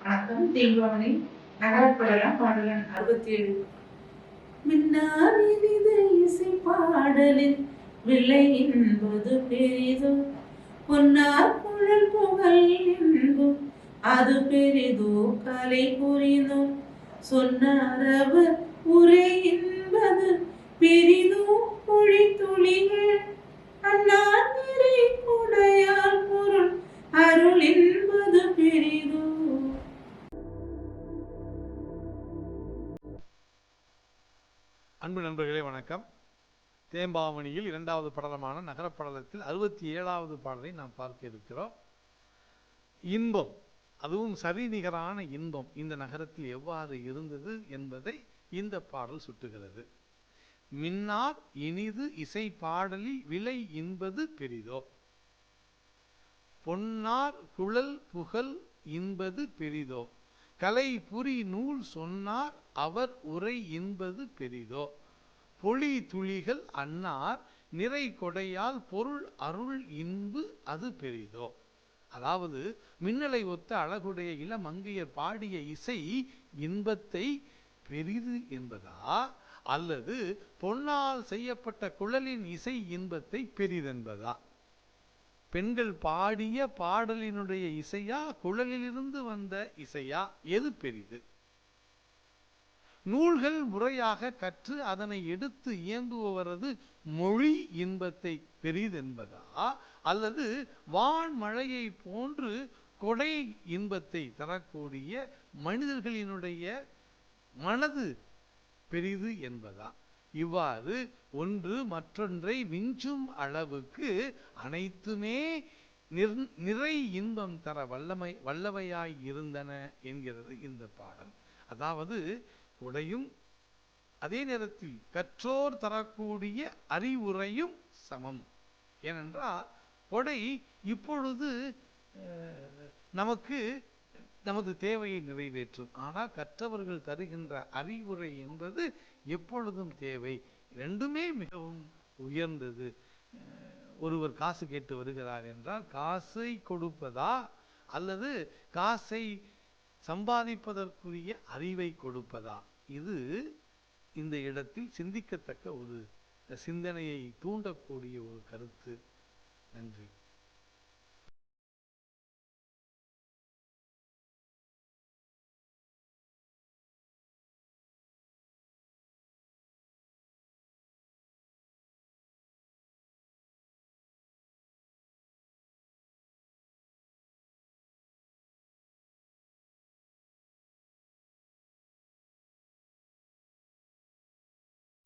தேங்குவானை நகரப்படலாம் பாடலன் அறுபத்தி ஏழு மின்னாரினிது இசை பாடலில் விலை என்பது பெரிதோ பொன்னார் குழல் புகழ் என்பும் அது பெரிதோ கலை புரிதோ சொன்னார் அவர் உரை என்பது பெரிதோ பொழி துளிகள் அண்ணா நிறை உடையார் பொருள் அருளின் அன்பு நண்பர்களே வணக்கம். தேம்பாவணியில் இரண்டாவது படலமான நகரப்படலத்தில் அறுபத்தி ஏழாவது பாடலை நாம் பார்க்க இருக்கிறோம். இன்பம் அதுவும் சரிநிகரான இன்பம் இந்த நகரத்தில் எவ்வாறு இருந்தது என்பதை இந்த பாடல் சுட்டுகிறது. மின்னார் இனிது இசை பாடலில் விலை இன்பது பெரிதோ? பொன்னார் குழல் புகழ் இன்பது பெரிதோ? கலை புரி நூல் சொன்னார் அவர் உரை இன்பது பெரிதோ. பொழி துளிகள் அன்னார் நிறை கொடையால் பொருள் அருள் இன்பு அது பெரிதோ. அதாவது மின்னலை ஒத்த அழகுடைய இளமங்கையர் பாடிய இசை இன்பத்தை பெரிது என்பதா? அல்லது பொன்னால் செய்யப்பட்ட குழலின் இசை இன்பத்தை பெரிதென்பதா? பெண்கள் பாடிய பாடலினுடைய இசையா குழலிலிருந்து வந்த இசையா? எது பெரிது? நூல்கள் முறையாக கற்று அதனை எடுத்து இயங்குபவரது மொழி இன்பத்தை பெரிதென்பதா? அல்லது வான்மழையை போன்று கொடை இன்பத்தை தரக்கூடிய மனிதர்களினுடைய மனது பெரிது என்பதா? இவ்வாறு ஒன்று மற்றொன்றை மிஞ்சும் அளவுக்கு அனைத்துமே நிர்- நிறை இன்பம் தர வல்லமை வல்லவையாய் இருந்தன என்கிறது இந்த பாடல். அதாவது உடையும் அதே நேரத்தில் கற்றோர் தரக்கூடிய அறிவுரையும் சமம். ஏனென்றால் கொடை இப்பொழுது அஹ், நமக்கு நமது தேவையை நிறைவேற்றும். ஆனால் கற்றவர்கள் தருகின்ற அறிவுரை என்பது எப்பொழுதும் தேவை. ரெண்டுமே மிகவும் உயர்ந்தது. ஒருவர் காசு கேட்டு வருகிறார் என்றால் காசை கொடுப்பதா அல்லது காசை சம்பாதிப்பதற்குரிய அறிவை கொடுப்பதா? இது இந்த இடத்தில் சிந்திக்கத்தக்க ஒரு சிந்தனையை தூண்டக்கூடிய ஒரு கருத்து. நன்றி.